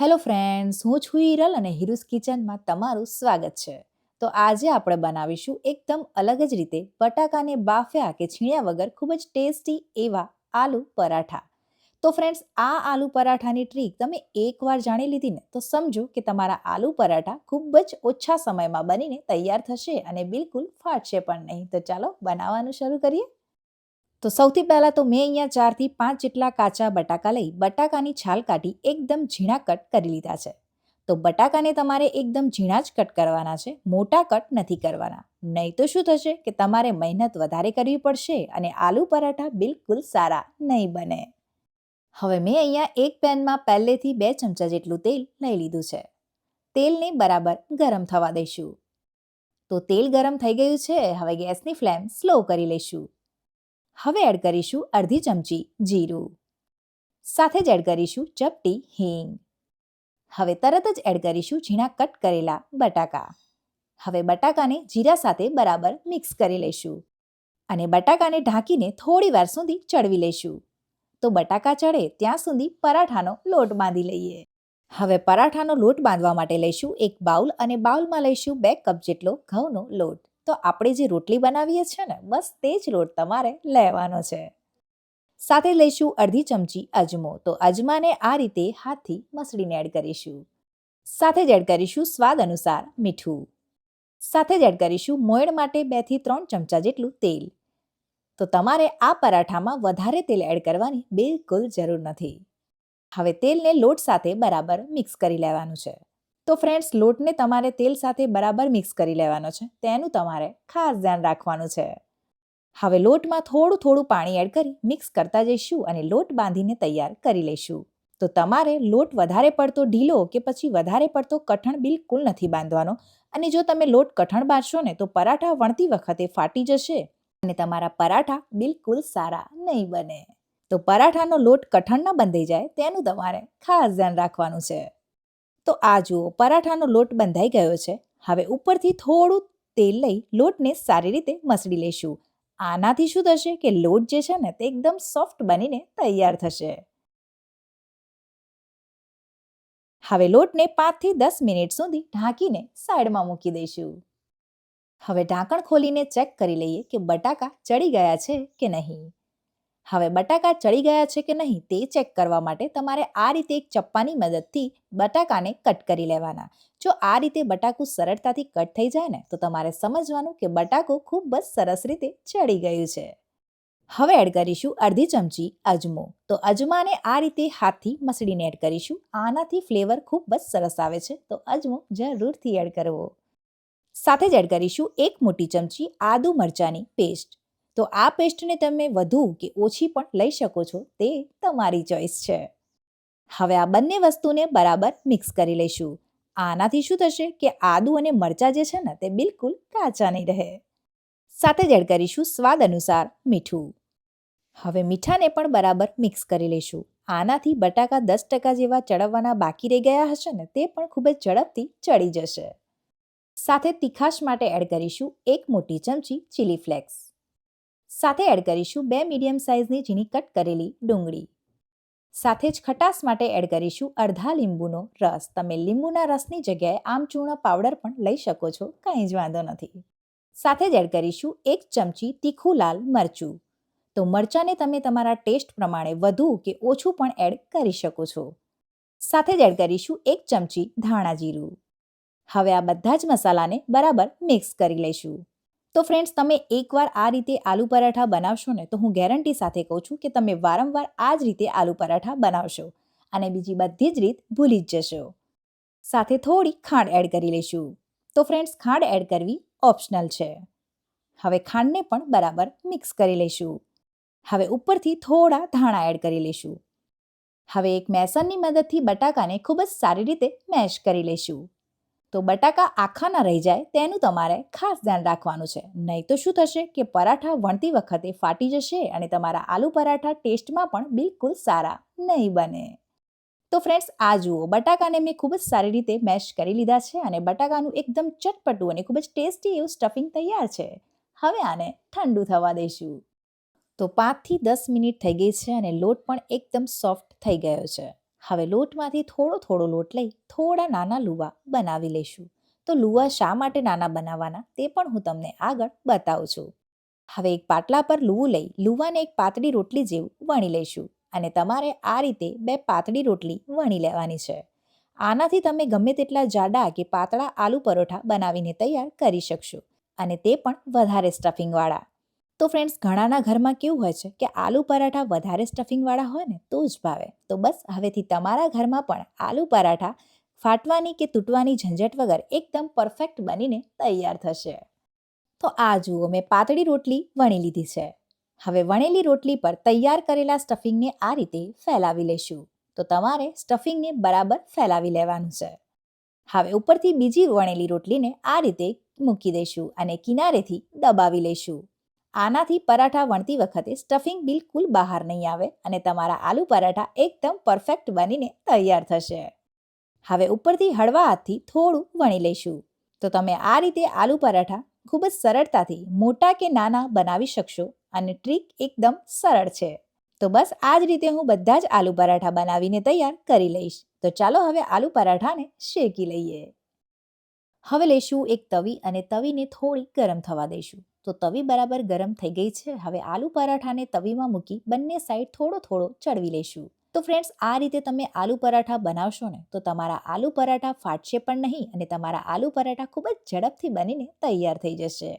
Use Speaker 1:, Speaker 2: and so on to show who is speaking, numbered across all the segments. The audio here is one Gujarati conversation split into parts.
Speaker 1: હેલો ફ્રેન્ડ્સ, હું છું હિરલ અને હિરુસ કિચનમાં તમારું સ્વાગત છે. તો આજે આપણે બનાવીશું એકદમ અલગ જ રીતે બટાકાને બાફ્યા કે છીણ્યા વગર ખૂબ જ ટેસ્ટી એવા આલુ પરાઠા. તો ફ્રેન્ડ્સ, આ આલુ પરાઠાની ટ્રીક તમે એકવાર જાણી લીધી ને, તો સમજો કે તમારા આલુ પરાઠા ખૂબ જ ઓછા સમયમાં બનીને તૈયાર થશે અને બિલકુલ ફાટશે પણ નહીં. તો ચાલો બનાવવાનું શરૂ કરીએ. તો સૌથી પહેલાં તો મેં અહીંયા ચારથી પાંચ જેટલા કાચા બટાકા લઈ બટાકાની છાલ કાઢી એકદમ ઝીણા કટ કરી લીધા છે. તો બટાકાને તમારે એકદમ ઝીણા જ કટ કરવાના છે, મોટા કટ નથી કરવાના. નહીં તો શું થશે કે તમારે મહેનત વધારે કરવી પડશે અને આલુ પરાઠા બિલકુલ સારા નહીં બને. હવે મેં અહીંયા એક પેનમાં પહેલેથી બે ચમચા જેટલું તેલ લઈ લીધું છે. તેલને બરાબર ગરમ થવા દઈશું. તો તેલ ગરમ થઈ ગયું છે, હવે ગેસની ફ્લેમ સ્લો કરી લઈશું. હવે એડ કરીશું અડધી ચમચી જીરું. સાથે જ એડ કરીશું ચપટી હિંગ. હવે તરત જ એડ કરીશું ઝીણા કટ કરેલા બટાકા. હવે બટાકાને જીરા સાથે બરાબર મિક્સ કરી લઈશું અને બટાકાને ઢાંકીને થોડી વાર સુધી ચડવી લઈશું. તો બટાકા ચડે ત્યાં સુધી પરાઠાનો લોટ બાંધી લઈએ. હવે પરાઠાનો લોટ બાંધવા માટે લઈશું એક બાઉલ અને બાઉલમાં લઈશું બે કપ જેટલો ઘઉંનો લોટ. તો આપણે જે રોટલી બનાવીએ છીએ ને, બસ તે જ લોટ તમારે લેવાનો છે. સાથે લઈશું અડધી ચમચી અજમો. તો અજમાને આ રીતે હાથથી મસળીને એડ કરીશું. સાથે જ એડ કરીશું સ્વાદ અનુસાર મીઠું. સાથે જ એડ કરીશું મોયણ માટે બેથી ત્રણ ચમચા જેટલું તેલ. તો તમારે આ પરાઠામાં વધારે તેલ એડ કરવાની બિલકુલ જરૂર નથી. હવે તેલને લોટ સાથે બરાબર મિક્સ કરી લેવાનું છે. તો ફ્રેન્ડ્સ લોટને તમારે તેલ સાથે બરાબર મિક્સ કરી લેવાનો છે. તેનું તમારે ખાસ ધ્યાન રાખવાનું છે. હવે લોટમાં થોડું થોડું પાણી એડ કરી મિક્સ કરતા જઈશું અને લોટ બાંધીને તૈયાર કરી લઈશું. તો તમારે લોટ વધારે પડતો ઢીલો કે પછી વધારે પડતો કઠણ બિલકુલ નથી બાંધવાનો. અને જો તમે લોટ કઠણ બાંધશો ને તો પરાઠા વણતી વખતે ફાટી જશે અને તમારા પરાઠા બિલકુલ સારા નહીં બને. તો પરાઠાનો લોટ કઠણ ન બંધાઈ જાય, તેનું તમારે ખાસ ધ્યાન રાખવાનું છે. તો આ જુઓ, પરાઠાનો લોટ બંધાઈ ગયો છે. હવે ઉપરથી થોડું તેલ લઈ લોટને સારી રીતે મસળી લઈશું. આનાથી શું થશે કે લોટ જે છે ને તે એકદમ સોફ્ટ બનીને તૈયાર થશે. હવે લોટને પાંચથી દસ મિનિટ સુધી ઢાંકીને સાઈડમાં મૂકી દઈશું. હવે ઢાંકણ ખોલીને ચેક કરી લઈએ કે બટાકા ચડી ગયા છે કે નહીં. હવે બટાકા ચડી ગયા છે કે નહીં તે ચેક કરવા માટે તમારે આ રીતે એક ચપ્પાની મદદથી બટાકાને કટ કરી લેવાના. જો આ રીતે બટાકું સરળતાથી કટ થઈ જાય ને, તો તમારે સમજવાનું કે બટાકું ખૂબ જ સરસ રીતે ચડી ગયું છે. હવે એડ કરીશું અડધી ચમચી અજમો. તો અજમાને આ રીતે હાથથી મસળીને એડ કરીશું. આનાથી ફ્લેવર ખૂબ જ સરસ આવે છે, તો અજમો જરૂરથી એડ કરવો. સાથે જ એડ કરીશું એક મોટી ચમચી આદુ મરચાંની પેસ્ટ. તો આ પેસ્ટને તમે વધુ કે ઓછી પણ લઈ શકો છો, તે તમારી ચોઈસ છે. હવે આ બંને વસ્તુને બરાબર મિક્સ કરી લઈશું. આનાથી શું થશે કે આદુ અને મરચાં જે છે ને, તે બિલકુલ કાચા નહીં રહે. સાથે જ એડ કરીશું સ્વાદ અનુસાર મીઠું. હવે મીઠાને પણ બરાબર મિક્સ કરી લઈશું. આનાથી બટાકા દસ ટકા જેવા ચડવવાના બાકી રહી ગયા હશે ને, તે પણ ખૂબ જ ઝડપથી ચડી જશે. સાથે તીખાશ માટે એડ કરીશું એક મોટી ચમચી ચીલી ફ્લેક્સ. સાથે એડ કરીશું બે મીડિયમ સાઇઝની ઝીણી કટ કરેલી ડુંગળી. સાથે જ ખટાશ માટે એડ કરીશું અડધા લીંબુનો રસ. તમે લીંબુના રસની જગ્યાએ આમચૂર્ણ પાવડર પણ લઈ શકો છો, કંઈ જ વાંધો નથી. સાથે જ એડ કરીશું એક ચમચી તીખું લાલ મરચું. તો મરચાંને તમે તમારા ટેસ્ટ પ્રમાણે વધુ કે ઓછું પણ એડ કરી શકો છો. સાથે જ એડ કરીશું એક ચમચી ધાણા જીરું. હવે આ બધા જ મસાલાને બરાબર મિક્સ કરી લઈશું. તો ફ્રેન્ડ્સ તમે એકવાર આ રીતે આલુ પરાઠા બનાવશો ને, તો હું ગેરંટી સાથે કહું છું કે તમે વારંવાર આ જ રીતે આલુ પરાઠા બનાવશો અને બીજી બધી જ રીત ભૂલી જ જશો. સાથે થોડી ખાંડ એડ કરી લઈશું. તો ફ્રેન્ડ્સ ખાંડ એડ કરવી ઓપ્શનલ છે. હવે ખાંડને પણ બરાબર મિક્સ કરી લઈશું. હવે ઉપરથી થોડા ધાણા એડ કરી લઈશું. હવે એક મેસનની મદદથી બટાકાને ખૂબ જ સારી રીતે મેશ કરી લઈશું. તો બટાકા આખા ન રહી જાય તેનું તમારે ખાસ ધ્યાન રાખવાનું છે. નહીં તો શું થશે કે પરાઠા વણતી વખતે ફાટી જશે અને તમારા આલુ પરાઠા ટેસ્ટમાં પણ બિલકુલ સારા નહીં બને. તો ફ્રેન્ડ્સ, આ જુઓ, બટાકાને મેં ખૂબ જ સારી રીતે મેશ કરી લીધા છે અને બટાકાનું એકદમ ચટપટું અને ખૂબ જ ટેસ્ટી એવું સ્ટફિંગ તૈયાર છે. હવે આને ઠંડુ થવા દઈશું. તો પાંચથી દસ મિનિટ થઈ ગઈ છે અને લોટ પણ એકદમ સોફ્ટ થઈ ગયો છે. હવે લોટમાંથી થોડો થોડો લોટ લઈ થોડા નાના લુવા બનાવી લઈશું. તો લુવા શા માટે નાના બનાવવાના તે પણ હું તમને આગળ બતાવું છું. હવે એક પાટલા પર લુવું લઈ લુવાને એક પાતળી રોટલી જેવું વણી લઈશું અને તમારે આ રીતે બે પાતળી રોટલી વણી લેવાની છે. આનાથી તમે ગમે તેટલા જાડા કે પાતળા આલુ પરોઠા બનાવીને તૈયાર કરી શકશો અને તે પણ વધારે સ્ટફિંગવાળા તો ફ્રેન્ડ્સ ઘણાના ઘરમાં કેવું હોય છે કે આલુ પરાઠા વધારે સ્ટફિંગવાળા હોય ને, તો જ ભાવે. તો બસ, હવેથી તમારા ઘરમાં પણ આલુ પરાઠા ફાટવાની કે તૂટવાની ઝંઝટ વગર એકદમ પરફેક્ટ બનીને તૈયાર થશે. તો આ જુઓ, મેં પાતળી રોટલી વણી લીધી છે. હવે વણેલી રોટલી પર તૈયાર કરેલા સ્ટફિંગને આ રીતે ફેલાવી લઈશું. તો તમારે સ્ટફિંગને બરાબર ફેલાવી લેવાનું છે. હવે ઉપરથી બીજી વણેલી રોટલીને આ રીતે મૂકી દઈશું અને કિનારેથી દબાવી લઈશું. આનાથી પરાઠા વણતી વખતે સ્ટફિંગ બિલકુલ બહાર નહીં આવે અને તમારા આલુ પરાઠા એકદમ પરફેક્ટ બનીને તૈયાર થશે. હવે ઉપરથી હળવા હાથથી થોડું વણી લઈશું. તો તમે આ રીતે આલુ પરાઠા ખૂબ જ સરળતાથી મોટા કે નાના બનાવી શકશો અને ટ્રીક એકદમ સરળ છે. તો બસ આ જ રીતે હું બધા જ આલુ પરાઠા બનાવીને તૈયાર કરી લઈશ. તો ચાલો હવે આલુ પરાઠાને શેકી લઈએ. હવે લઈશું એક તવી અને તવીને થોડી ગરમ થવા દઈશું. તો તવી બરાબર ગરમ થઈ ગઈ છે. હવે આલુ પરાઠાને તવીમાં મૂકી બંને સાઈડ થોડો થોડો ચડવી લઈશું. તો ફ્રેન્ડ્સ આ રીતે તમે આલુ પરાઠા બનાવશો ને, તો તમારા આલુ પરાઠા ફાટશે પણ નહીં અને તમારા આલુ પરાઠા ખૂબ જ ઝડપથી બનીને તૈયાર થઈ જશે.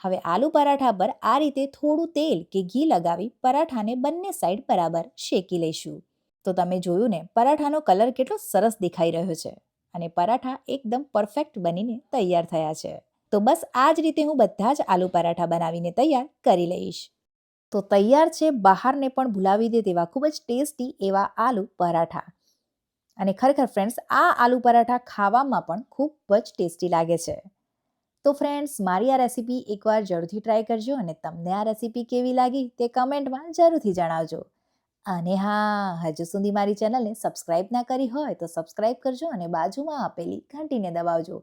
Speaker 1: હવે આલુ પરાઠા પર આ રીતે થોડું તેલ કે ઘી લગાવી પરાઠાને બંને સાઈડ બરાબર શેકી લઈશું. તો તમે જોયું ને, પરાઠાનો કલર કેટલો સરસ દેખાઈ રહ્યો છે અને પરાઠા એકદમ પરફેક્ટ બનીને તૈયાર થયા છે. તો બસ આ જ રીતે હું બધા જ આલુ પરાઠા બનાવીને તૈયાર કરી લઈશ. તો તૈયાર છે, બહારને પણ ભૂલાવી દે તેવા ખૂબ જ ટેસ્ટી એવા આલુ પરાઠા. અને ખરેખર ફ્રેન્ડ્સ આ આલુ પરાઠા ખાવામાં પણ ખૂબ જ ટેસ્ટી લાગે છે. તો ફ્રેન્ડ્સ મારી આ રેસીપી એકવાર જરૂરથી ટ્રાય કરજો અને તમને આ રેસીપી કેવી લાગી તે કમેન્ટમાં જરૂરથી જણાવજો. અને હા, હજુ સુધી મારી ચેનલને સબસ્ક્રાઇબ ના કરી હોય તો સબસ્ક્રાઇબ કરજો અને બાજુમાં આપેલી ઘંટીને દબાવજો.